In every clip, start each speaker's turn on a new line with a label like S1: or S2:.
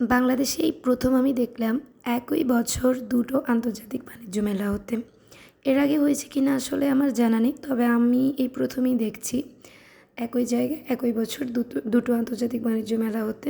S1: বাংলাদেশে এই প্রথম আমি দেখলাম একই বছর দুটো আন্তর্জাতিক বাণিজ্য মেলা হতে। এর আগে হয়েছে কি না আসলে আমার জানা নেই, তবে আমি এই প্রথমেই দেখছি। একই জায়গায় একই বছর দুটো দুটো আন্তর্জাতিক বাণিজ্য মেলা হতে।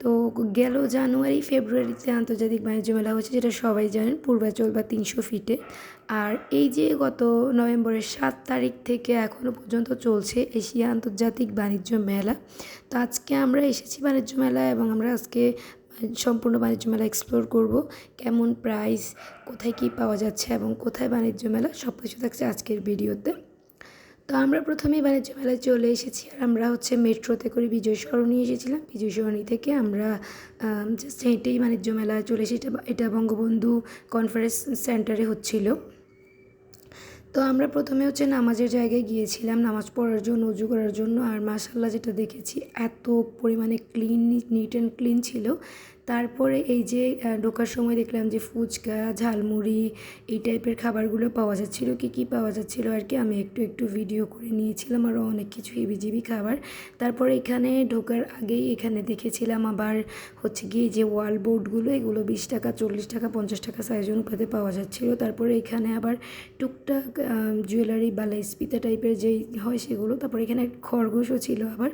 S1: তো গেল জানুয়ারি, ফেব্রুয়ারিতে আন্তর্জাতিক বাণিজ্য মেলা হয়েছে, যেটা সবাই জানেন, পূর্বাচল বা তিনশো ফিটে। আর এই যে গত নভেম্বরের সাত তারিখ থেকে এখনও পর্যন্ত চলছে এশিয়া আন্তর্জাতিক বাণিজ্য মেলা। তো আজকে আমরা এসেছি বাণিজ্য মেলা এবং আমরা আজকে সম্পূর্ণ বাণিজ্য মেলা এক্সপ্লোর করব। কেমন প্রাইস কোথায় কী পাওয়া যাচ্ছে এবং কোথায় বাণিজ্য মেলা, সব কিছু থাকছে আজকের ভিডিওতে। তো আমরা প্রথমেই বাণিজ্য মেলায় চলে এসেছি আর আমরা হচ্ছে মেট্রোতে করে বিজয় সরণি এসেছিলাম। বিজয় সরণি থেকে আমরা জাস্ট হেঁটেই বাণিজ্য মেলায় চলে এসেছি। এটা এটা বঙ্গবন্ধু কনফারেন্স সেন্টারে হচ্ছিল। তো আমরা প্রথমে হচ্ছে নামাজের জায়গায় গিয়েছিলাম। নামাজ পড়ার জন্য, উজু করার জন্য। আর মাসাল্লাহ যেটা দেখেছি, এত পরিমাণে ক্লিন নিট অ্যান্ড ক্লিন ছিল তারপরে এই যে ঢোকার সময় দেখলাম যে ফুচকা, ঝালমুড়ি এই টাইপের খাবারগুলো পাওয়া যাচ্ছিল। কি কি পাওয়া যাচ্ছিল আর কি আমি একটু একটু ভিডিও করে নিয়েছিলাম আরও অনেক কিছু হেবিজিবি খাবার। তারপরে এখানে ঢোকার আগেই এখানে দেখেছিলাম আবার হচ্ছে গিয়ে যে ওয়াল বোর্ডগুলো এগুলো বিশ টাকা, চল্লিশ টাকা, পঞ্চাশ টাকা সাইজ অনুপাতে পাওয়া যাচ্ছিল। তারপরে এখানে আবার টুকটাক জুয়েলারি বা লেসপিতা টাইপের যেই হয় সেগুলো, তারপরে এখানে খরগোশও ছিল আবার।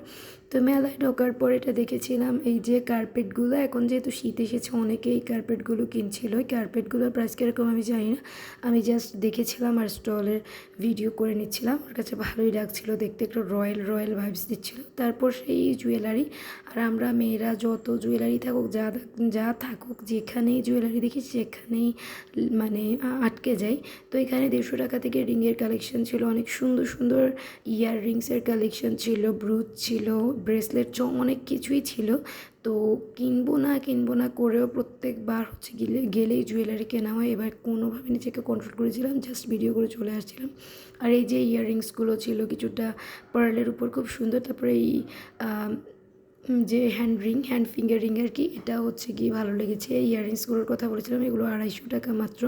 S1: তো মেলায় ঢোকার পর এটা দেখেছিলাম, এই যে কার্পেটগুলো এখন যেহেতু শীত এসেছে অনেকে এই কার্পেটগুলো কিনছিল। ওই কার্পেটগুলোর প্রাইস কীরকম আমি জানি না। আমি জাস্ট দেখেছিলাম আর স্টলের ভিডিও করে নিচ্ছিলাম। ওর কাছে ভালোই লাগছিল দেখতে, একটু রয়্যাল রয়্যাল ভাইবস দিচ্ছিল। তারপর সেই জুয়েলারি আর আমরা মেয়েরা যত জুয়েলারি থাকুক, যা যা থাকুক, যেখানেই জুয়েলারি দেখি, সেখানেই মানে আটকে যাই তো এখানে দেড়শো টাকা থেকে রিংয়ের কালেকশন ছিল, অনেক সুন্দর সুন্দর ইয়ার রিংসের কালেকশন ছিল ব্রুথ ছিল ব্রেসলেট চ অনেক কিছুই ছিল। তো কিনবো না কিনবো না করেও প্রত্যেকবার হচ্ছে গেলে, গেলেই জুয়েলারি কেনা হয়। এবার কোনোভাবে নিজেকে কন্ট্রোল করেছিলাম জাস্ট ভিডিও করে চলে আসছিলাম। আর এই যে ইয়াররিংসগুলো ছিল, কিছুটা পার্লের উপর খুব সুন্দর। তারপরে এই যে hand ring hand finger ring আর কি, এটা হচ্ছে গিয়ে ভালো লেগেছে। ইয়াররিংসগুলোর কথা বলেছিলাম, এগুলো আড়াইশো টাকা মাত্র।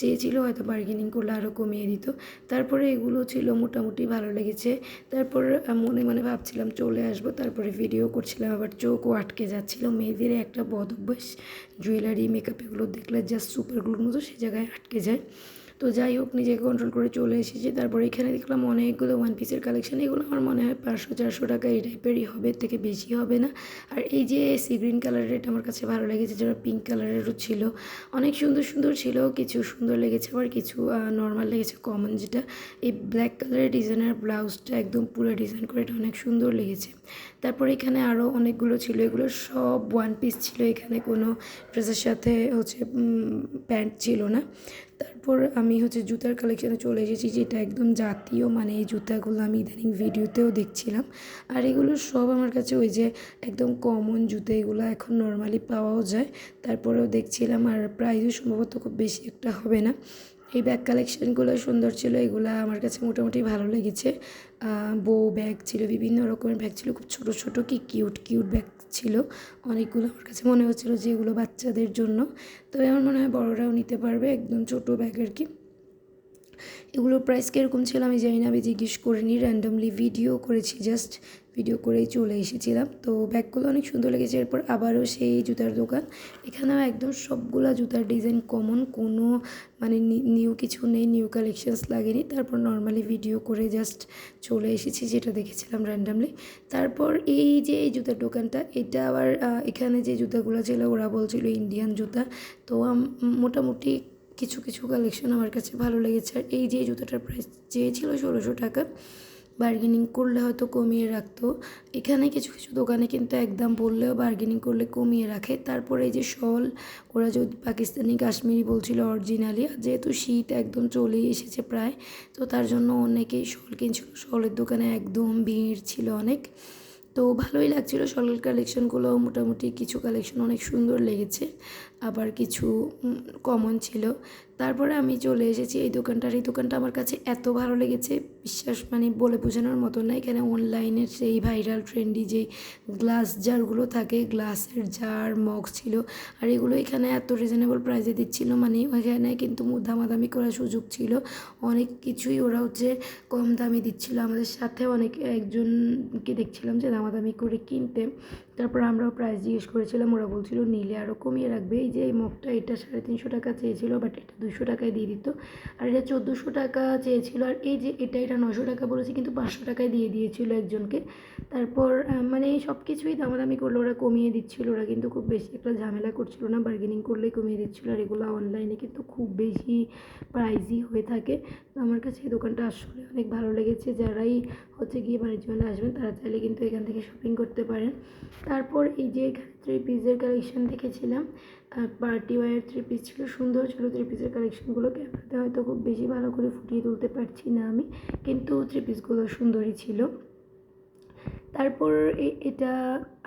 S1: চেয়েছিল হয়তো বার্গেনিং করলে আরও কমিয়ে দিত। তারপরে এগুলো ছিল মোটামুটি ভালো লেগেছে। তারপর মনে মনে ভাবছিলাম চলে আসব। তারপরে ভিডিও করছিলাম, আবার চোখও আটকে যাচ্ছিল। মেয়েদের একটা বদ অভ্যাস জুয়েলারি মেকআপ এগুলো দেখলে জাস্ট সুপারগুলোর মতো সে জায়গায় আটকে যায়। তো যাই হোক, নিজেকে কন্ট্রোল করে চলে এসেছি। তারপরে এখানে দেখলাম অনেকগুলো ওয়ান পিসের কালেকশান এগুলো আমার মনে হয় পাঁচশো, চারশো টাকা এই টাইপেরই হবে থেকে বেশি হবে না। আর এই যে সি গ্রিন কালারের এটা আমার কাছে ভালো লেগেছে, যেটা পিঙ্ক কালারেরও ছিল। অনেক সুন্দর সুন্দর ছিল, কিছু সুন্দর লেগেছে, আবার কিছু নর্মাল লেগেছে কমন যেটা। এই ব্ল্যাক কালারের ডিজাইনের ব্লাউজটা একদম পুরো ডিজাইন করে এটা অনেক সুন্দর লেগেছে। তারপর এখানে আরও অনেকগুলো ছিল, এগুলো সব ওয়ান পিস ছিল, এখানে কোনো ড্রেসের সাথে হচ্ছে প্যান্ট ছিল না। তারপর আমি হচ্ছে জুতার কালেকশানে চলে এসেছি, যেটা একদম জাতীয় মানে এই জুতাগুলো আমি ইদানিং ভিডিওতেও দেখছিলাম। আর এগুলো সব আমার কাছে ওই যে একদম কমন জুতো, এগুলো এখন নর্মালি পাওয়াও যায়। তারপরেও দেখছিলাম আর প্রাইজও সম্ভবত খুব বেশি একটা হবে না। এই ব্যাগ কালেকশানগুলো সুন্দর ছিল, এগুলো আমার কাছে মোটামুটি ভালো লেগেছে। বো ব্যাগ ছিল, বিভিন্ন রকমের ব্যাগ ছিল, খুব ছোটো ছোটো কি কিউট কিউট ব্যাগ ছিল। অনেকগুলো আমার কাছে মনে হচ্ছিল যে এগুলো বাচ্চাদের জন্য। তবে আমার মনে হয় বড়রাও নিতে পারবে, একদম ছোটো ব্যাগ আর কি। এগুলোর প্রাইস কীরকম ছিল আমি জানি না, আমি জিজ্ঞেস করিনি র্যান্ডামলি ভিডিও করেছি জাস্ট ভিডিও করেই চলে এসেছিলাম। তো ব্যাগগুলো অনেক সুন্দর লেগেছে। এরপর আবারও সেই জুতার দোকান। এখানেও একদম সবগুলা জুতার ডিজাইন কমন কোনো মানে নিউ কিছু নেই নিউ কালেকশানস লাগেনি। তারপর নর্মালি ভিডিও করে জাস্ট চলে এসেছি, যেটা দেখেছিলাম র্যান্ডামলি তারপর এই যে এই জুতার দোকানটা, এটা আবার এখানে যে জুতাগুলো ছিল, ওরা বলছিল ইন্ডিয়ান জুতা। তো মোটামুটি কিছু কিছু কালেকশন আমার কাছে ভালো লেগেছে। আর এই যে জুতোটার প্রাইস চেয়েছিল ষোলোশো টাকা। বার্গেনিং করলে হয়তো কমিয়ে রাখতো। এখানে কিছু কিছু দোকানে কিন্তু একদম বললেও বার্গেনিং করলে কমিয়ে রাখে। তারপরে এই যে শল, ওরা যদি পাকিস্তানি কাশ্মীরি বলছিল অরিজিনালি যেহেতু শীত একদম চলেই এসেছে প্রায়, তো তার জন্য অনেকেই শল কিনছিল। শলের দোকানে একদম ভিড় ছিল অনেক। তো ভালোই লাগছিল শলের কালেকশনগুলো মোটামুটি কিছু কালেকশন অনেক সুন্দর লেগেছে। আবার কিছু কমন ছিল। তারপরে আমি চলে এসেছি এই দোকানটার। এই দোকানটা আমার কাছে এত ভালো লেগেছে, বিশ্বাস মানে বলে বোঝানোর মতো না। এখানে অনলাইনের সেই ভাইরাল ট্রেন্ডি যে গ্লাস জারগুলো থাকে গ্লাসের জার মগ ছিল, আর এগুলো এখানে এত রিজনেবল প্রাইসে দিচ্ছিল মানে ওইখানে কিন্তু দামাদামি করার সুযোগ ছিল। অনেক কিছুই ওরা হচ্ছে কম দামে দিচ্ছিল। আমাদের সাথে অনেক একজনকে দেখছিলাম যে দামাদামি করে কিনতে। তারপর আমরাও প্রাইস জিজ্ঞেস করেছিলাম, ওরা বলছিল, নিলে আরও কমিয়ে রাখবে। এই যে এই মগটা, এটা সাড়ে তিনশো টাকা চেয়েছিল বাট এটা দুশো টাকায় দিয়ে দিত। আর এটা চোদ্দোশো টাকা চেয়েছিল, আর এই যে এটা এটা নশো টাকা বলেছে, কিন্তু পাঁচশো টাকায় দিয়ে দিয়েছিল একজনকে। তারপর মানে সব কিছুই দামাদামি করল ওরা কমিয়ে দিচ্ছিল, ওরা কিন্তু খুব বেশি একটা ঝামেলা করছিল না বার্গেনিং করলেই কমিয়ে দিচ্ছিল, আর এগুলো অনলাইনে কিন্তু খুব বেশি প্রাইজই হয়ে থাকে। তো আমার কাছে এই দোকানটা আসলে অনেক ভালো লেগেছে, যারাই হচ্ছে গিয়ে বাণিজ্য মেলা আসবেন, তারা চাইলে কিন্তু এখান থেকে শপিং করতে পারেন। তারপর এই যে এখানে থ্রি পিসের কালেকশন দেখেছিলাম পার্টি ওয়ার থ্রি পিস ছিল, সুন্দর ছিল থ্রি পিসের কালেকশনগুলো ক্যামেরাতে হয়তো খুব বেশি ভালো করে ফুটিয়ে তুলতে পারছি না আমি, কিন্তু থ্রি পিসগুলো সুন্দরই ছিল। তারপর এটা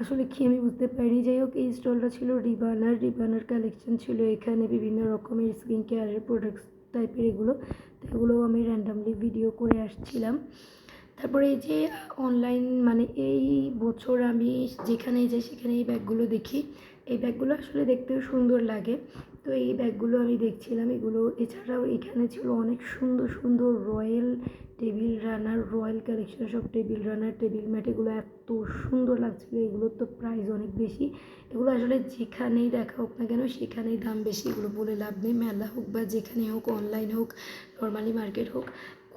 S1: আসলে কি আমি বুঝতে পারিনি, যাই হোক, এই স্টলটা ছিল রিবানার রিবানার কালেকশন ছিল এখানে বিভিন্ন রকমের স্কিন কেয়ারের প্রোডাক্টস টাইপের এগুলো, তো এগুলো আমি র্যান্ডামলি ভিডিও করে আসছিলাম। তারপরে এই যে অনলাইন মানে এই বছর আমি যেখানে যাই সেখানে এই ব্যাগগুলো দেখি। এই ব্যাগগুলো আসলে দেখতেও সুন্দর লাগে। তো এই ব্যাগগুলো আমি দেখছিলাম। এগুলো এছাড়াও এখানে ছিল অনেক সুন্দর সুন্দর royal table runner, royal collection সব টেবিল রানার, টেবিল ম্যাট, এগুলো এত সুন্দর লাগছিল। এগুলোর তো প্রাইস অনেক বেশি। এগুলো আসলে যেখানেই দেখা হোক না কেন সেখানেই দাম বেশি। এগুলো বলে লাভ নেই। মেলা হোক বা যেখানে হোক অনলাইন হোক নর্মালি মার্কেট হোক।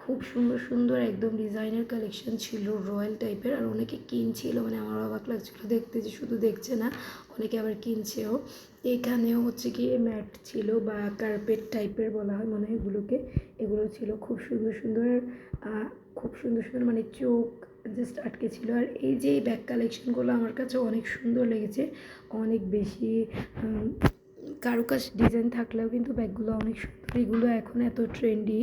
S1: খুব সুন্দর সুন্দর একদম ডিজাইনের কালেকশন ছিল রয়্যাল টাইপের আর অনেকে কিনছিল মানে আমার অবাক লাগছিল দেখতে যে শুধু দেখছে না, অনেকে আবার কিনছেও। এখানেও হচ্ছে কি ম্যাট ছিল বা কার্পেট টাইপের বলা হয় মনে হয় এগুলোকে। এগুলো ছিল খুব সুন্দর সুন্দর খুব সুন্দর সুন্দর মানে চোখ জাস্ট আটকে ছিল। আর এই যে ব্যাগ কালেকশনগুলো আমার কাছে অনেক সুন্দর লেগেছে, অনেক বেশি কারুকাজ ডিজাইন থাকলেও কিন্তু ব্যাগগুলো অনেক সুন্দর। এগুলো এখন এত ট্রেন্ডি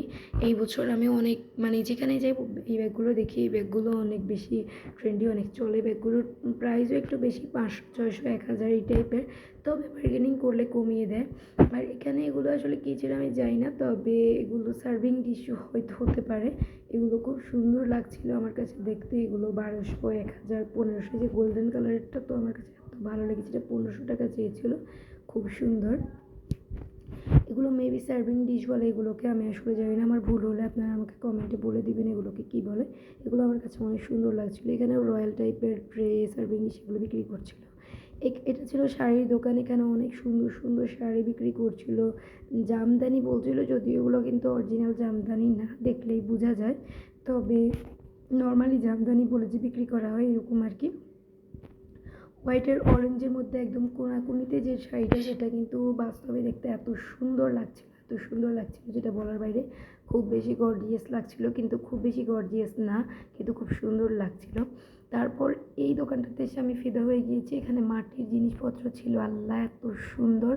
S1: এই বছর আমি অনেক মানে যেখানে যাই এই ব্যাগগুলো দেখি, এই ব্যাগগুলো অনেক বেশি ট্রেন্ডি অনেক চলে। ব্যাগগুলোর প্রাইসও একটু বেশি পাঁচশো ছয়শো, এক হাজার এই টাইপের তবে বার্গেনিং করলে কমিয়ে দেয়। আর এখানে এগুলো আসলে কী ছিল আমি যাই না, তবে এগুলো সার্ভিং ডিশও হয়তো হতে পারে। এগুলো খুব সুন্দর লাগছিল আমার কাছে দেখতে। এগুলো বারোশো, এক হাজার, পনেরোশো যে গোল্ডেন কালারেরটা তো আমার কাছে এত ভালো লেগেছে পনেরোশো টাকা চেয়েছিল। খুব সুন্দর। এগুলো মেবি সার্ভিং ডিশ বলে, এগুলোকে আমি আসলে জানি না, আমার ভুল হলে আপনারা আমাকে কমেন্টে বলে দিবেন এগুলোকে কী বলে। এগুলো আমার কাছে অনেক সুন্দর লাগছিল। এখানে রয়্যাল টাইপের ট্রে সার্ভিং ডিশ এগুলো বিক্রি করছিল। এটা ছিল শাড়ির দোকান, এখানে অনেক সুন্দর সুন্দর শাড়ি বিক্রি করছিল। জামদানি বলছিল, যদিও এগুলো কিন্তু অরিজিনাল জামদানি না, দেখলেই বোঝা যায়। তবে নর্মালি জামদানি বলে যে বিক্রি করা হয়, এরকম আর কি। হোয়াইটের অরেঞ্জের মধ্যে একদম কোনাকুনিতে যে শাড়িটা, সেটা কিন্তু বাস্তবে দেখতে এত সুন্দর লাগছিল, এত সুন্দর লাগছিল যেটা বলার বাইরে। খুব বেশি গর্জিয়াস লাগছিল, কিন্তু খুব বেশি গর্জিয়াস না, কিন্তু খুব সুন্দর লাগছিল। তারপর এই দোকানটাতে এসে আমি ফিদা হয়ে গিয়েছি। এখানে মাটির জিনিসপত্র ছিল। আল্লাহ, এত সুন্দর।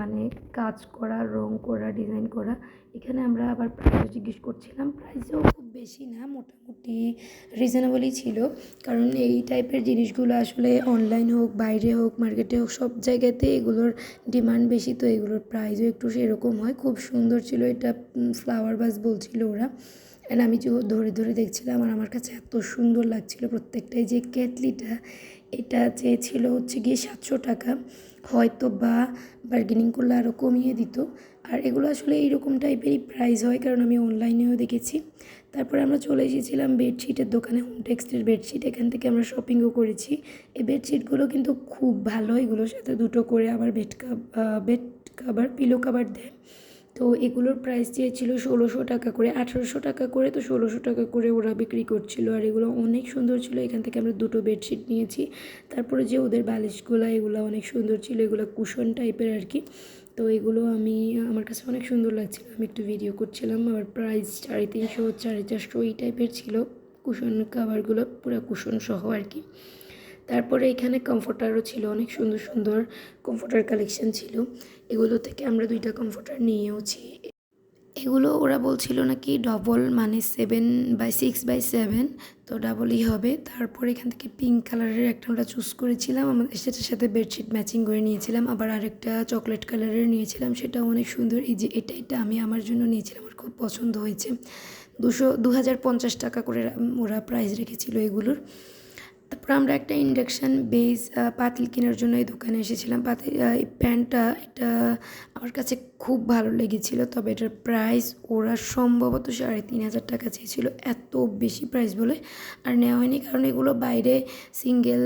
S1: মানে কাজ করা, রং করা, ডিজাইন করা। এখানে আমরা আবার প্রাইসও জিজ্ঞেস করছিলাম। প্রাইসও খুব বেশি না, মোটামুটি রিজনেবলই ছিল। কারণ এই টাইপের জিনিসগুলো আসলে অনলাইন হোক, বাইরে হোক মার্কেটে হোক, সব জায়গাতে এগুলোর ডিমান্ড বেশি। তো এগুলোর প্রাইসও একটু সেরকম হয়। খুব সুন্দর ছিল। এটা ফ্লাওয়ার বাস বলছিল ওরা। অ্যান্ড আমি যে ধরে ধরে দেখছিলাম আর আমার কাছে এত সুন্দর লাগছিল প্রত্যেকটাই যে কেটলিটা, এটা চেয়েছিল হচ্ছে গিয়ে সাতশো টাকা। হয়তো বা বার্গেনিং করলে আরও কমিয়ে দিত। আর এগুলো আসলে এইরকম টাইপেরই প্রাইস হয় কারণ আমি অনলাইনেও দেখেছি। তারপরে আমরা চলে এসেছিলাম বেডশিটের দোকানে হোম টেক্সটের বেডশিট এখান থেকে আমরা শপিংও করেছি। এই বেডশিটগুলো কিন্তু খুব ভালো। এগুলোর সাথে দুটো করে আবার bed cup bed cover pillow cover দেয়। তো এগুলোর প্রাইস চেয়েছিল ষোলোশো টাকা করে, আঠেরোশো টাকা করে তো ষোলোশো টাকা করে ওরা বিক্রি করছিল। আর এগুলো অনেক সুন্দর ছিল, এখান থেকে আমরা দুটো বেডশিট নিয়েছি। তারপরে যে ওদের বালিশগুলো, এগুলো অনেক সুন্দর ছিল, এগুলো কুশন টাইপের আর কি। তো এগুলো আমি, আমার কাছে অনেক সুন্দর লাগছিল, আমি একটু ভিডিও করছিলাম। আবার প্রাইস সাড়ে তিনশো, সাড়ে চারশো এই টাইপের ছিল। কুশন কাভারগুলো পুরো কুশন সহ আর কি। তারপরে এখানে কমফোর্টারও ছিল, অনেক সুন্দর সুন্দর কমফোর্টার কালেকশন ছিল। এগুলো থেকে আমরা দুইটা কমফোর্টার নিয়েওছি। এগুলো ওরা বলছিল নাকি ডবল মানে seven by six by seven তো ডাবলই হবে। তারপর এখান থেকে পিঙ্ক কালারের একটা আমরা চুজ করেছিলাম। আমাদের সেটার সাথে বেডশিট ম্যাচিং করে নিয়েছিলাম। আবার আরেকটা চকলেট কালারের নিয়েছিলাম। সেটাও অনেক সুন্দর। এই যে এটা এটা আমি আমার জন্য নিয়েছিলাম। আমার খুব পছন্দ হয়েছে। দুশো দু হাজার পঞ্চাশ টাকা করে ওরা প্রাইস রেখেছিল এগুলোর। তারপর আমরা একটা ইন্ডাকশান বেস পাতিল কেনার জন্য এই দোকানে এসেছিলাম। পাতিল এই প্যান্টটা, এটা আমার কাছে খুব ভালো লেগেছিল, তবে এটার প্রাইস ওরা সম্ভবত সাড়ে তিন হাজার টাকা চেয়েছিল, এত বেশি প্রাইস বলে আর নেওয়া হয়নি, কারণ এগুলো বাইরে সিঙ্গেল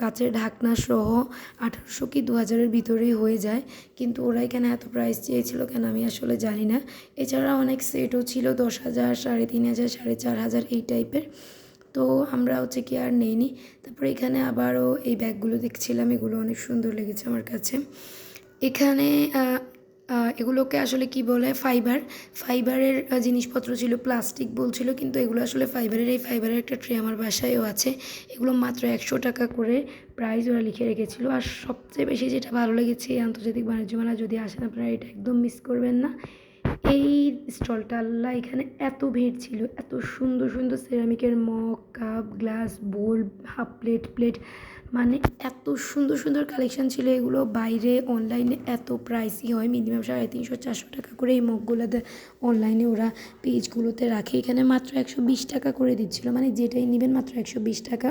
S1: কাচের ঢাকনা সহ আঠারোশো কি দু হাজারের ভিতরেই হয়ে যায়, কিন্তু ওরা এখানে এত প্রাইস চেয়েছিল কেন আমি আসলে জানি না। এছাড়া অনেক সেটও ছিল, দশ হাজার, সাড়ে তিন হাজার, সাড়ে চার হাজার, এই টাইপের তো আমরা হচ্ছে কি আর নেইনি। তারপরে এখানে আবারও এই ব্যাগগুলো দেখছিলাম, এগুলো অনেক সুন্দর লেগেছে আমার কাছে। এখানে এগুলোকে আসলে কি বলে ফাইবার ফাইবারের জিনিসপত্র ছিল প্লাস্টিক বলছিল, কিন্তু এগুলো আসলে ফাইবারের এই ফাইবারের একটা ট্রে আমার বাসায়ও আছে। এগুলো মাত্র একশো টাকা করে প্রাইস ওরা লিখে রেখেছিল। আর সবচেয়ে বেশি যেটা ভালো লেগেছে এই আন্তর্জাতিক বাণিজ্য মেলা, যদি আসেন আপনারা এটা একদম মিস করবেন না। এই স্টলটা আল্লাহ এখানে এত ভিড় ছিল, এত সুন্দর সুন্দর সেরামিকের mug cup glass bowl half plate plate মানে এত সুন্দর সুন্দর কালেকশান ছিল এগুলো। বাইরে অনলাইনে এত প্রাইসই হয় মিনিমাম সাড়ে তিনশো, চারশো টাকা করে এই মগগুলোতে অনলাইনে ওরা পেজগুলোতে রাখে। এখানে মাত্র একশো বিশ টাকা করে দিচ্ছিল মানে যেটাই নেবেন মাত্র একশো বিশ টাকা।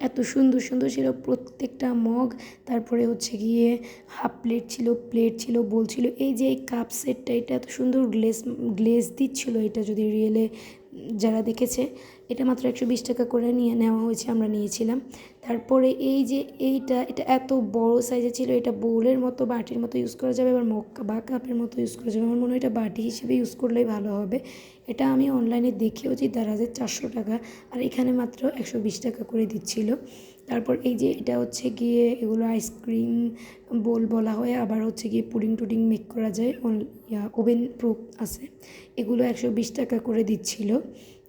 S1: এত সুন্দর সুন্দর ছিল প্রত্যেকটা মগ, তারপরে হচ্ছে গিয়ে হাফ প্লেট ছিল প্লেট ছিল বোল ছিল। এই যে এই কাপ সেটটা এটা এত সুন্দর গ্লেজ গ্লেজ দিচ্ছিল এটা যদি রিয়েলে যারা দেখেছে। এটা মাত্র একশো বিশ টাকা করে নিয়ে নেওয়া হয়েছে, আমরা নিয়েছিলাম। তারপরে এই যে এইটা, এটা এত বড় সাইজে ছিল, এটা বোলের মতো, বাটির মতো ইউজ করা যাবে, আবার মগ বা কাপের মতো ইউজ করা যাবে। আমার মনে হয় এটা বাটি হিসেবে ইউজ করলেই ভালো হবে। এটা আমি অনলাইনে দেখেওছি, দেড় হাজার চারশো টাকা, আর এখানে মাত্র একশো বিশ টাকা করে দিচ্ছিল। তারপর এই যে এটা হচ্ছে গিয়ে, এগুলো আইসক্রিম বোল বলা হয়, আবার হচ্ছে গিয়ে পুডিং টুডিং মেক করা যায় ওভেন প্রুফ আছে। এগুলো একশো বিশ টাকা করে দিচ্ছিল।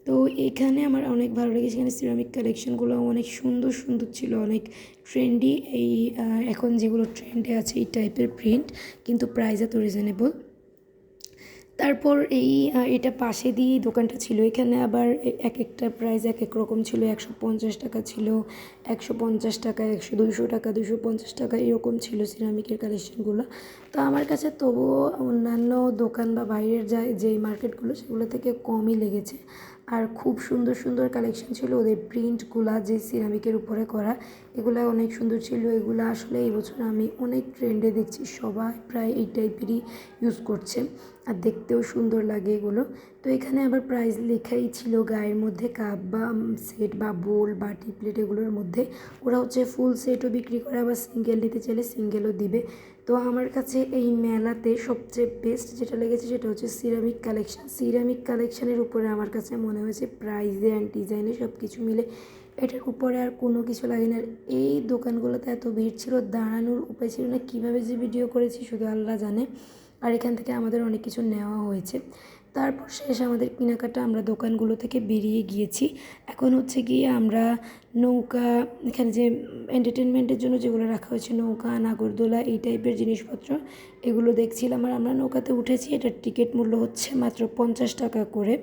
S1: তো এখানে আমার অনেক ভালো লেগেছে। এখানে সিরামিক কালেকশনগুলো অনেক সুন্দর সুন্দর ছিল, অনেক ট্রেন্ডি এই এখন যেগুলো ট্রেন্ডে আছে, এই টাইপের প্রিন্ট কিন্তু প্রাইস এত রিজনেবল তারপর এই এটা পাশে দিয়ে দোকানটা ছিল। এখানে আবার এক একটা প্রাইস এক এক রকম ছিল। একশো পঞ্চাশ টাকা ছিল, একশো পঞ্চাশ টাকা, একশো দুশো টাকা দুশো পঞ্চাশ টাকা, এরকম ছিল সিরামিকের কালেকশনগুলো তো আমার কাছে তবুও অন্যান্য দোকান বা বাইরের যা, যেই মার্কেটগুলো সেগুলো থেকে কমই লেগেছে। আর খুব সুন্দর সুন্দর কালেকশন ছিল ওদের প্রিন্টগুলা যে সিরামিকের উপরে করা, এগুলো অনেক সুন্দর ছিল। এগুলো আসলে এই বছর আমি অনেক ট্রেন্ডে দেখছি, সবাই প্রায় এই টাইপেরই ইউজ করছে। আর দেখতেও সুন্দর লাগে এগুলো। তো এখানে আবার প্রাইস লেখাই ছিল গায়ের মধ্যে কাপ বা সেট বা বোল বাটি প্লেট এগুলোর মধ্যে। ওরা হচ্ছে ফুল সেটও বিক্রি করে, আবার সিঙ্গেল নিতে চাইলে সিঙ্গেলও দিবে। তো আমার কাছে এই মেলাতে সবচেয়ে বেস্ট যেটা লেগেছে সেটা হচ্ছে সিরামিক কালেকশান সিরামিক কালেকশানের উপরে আমার কাছে মনে হয়েছে প্রাইজে অ্যান্ড ডিজাইনে সব কিছু মিলে। এটার উপরে আর কোনো কিছু লাগে না। এই দোকানগুলোতে এত ভিড় ছিল, দাঁড়ানোর উপায় ছিল না। কীভাবে যে ভিডিও করেছি, শুধু আল্লাহ জানে। আর এখান থেকে আমাদের অনেক কিছু নেওয়া হয়েছে। তারপর শেষ আমাদের কেনাকাটা আমরা দোকানগুলো থেকে বেরিয়ে গিয়েছি। এখন হচ্ছে গিয়ে আমরা নৌকা, এখানে যে এন্টারটেনমেন্টের জন্য যেগুলো রাখা হয়েছে, নৌকা, নাগরদোলা এই টাইপের জিনিসপত্র, এগুলো দেখছিলাম আর আমরা নৌকাতে উঠেছি। এটার টিকিট মূল্য হচ্ছে মাত্র পঞ্চাশ টাকা করে।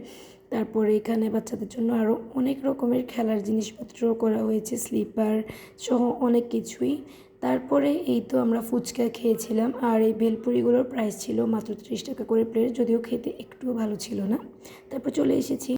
S1: তারপরে এখানে বাচ্চাদের জন্য আরও অনেক রকমের খেলার জিনিসপত্র করা হয়েছে স্লিপার সহ অনেক কিছুই। তারপরে এই তো আমরা ফুচকা খেয়েছিলাম, আর এই ভেলপুরিগুলোর প্রাইস ছিল মাত্র ত্রিশ টাকা করে প্লেট যদিও খেতে একটুও ভালো ছিল না। তারপর চলে এসেছি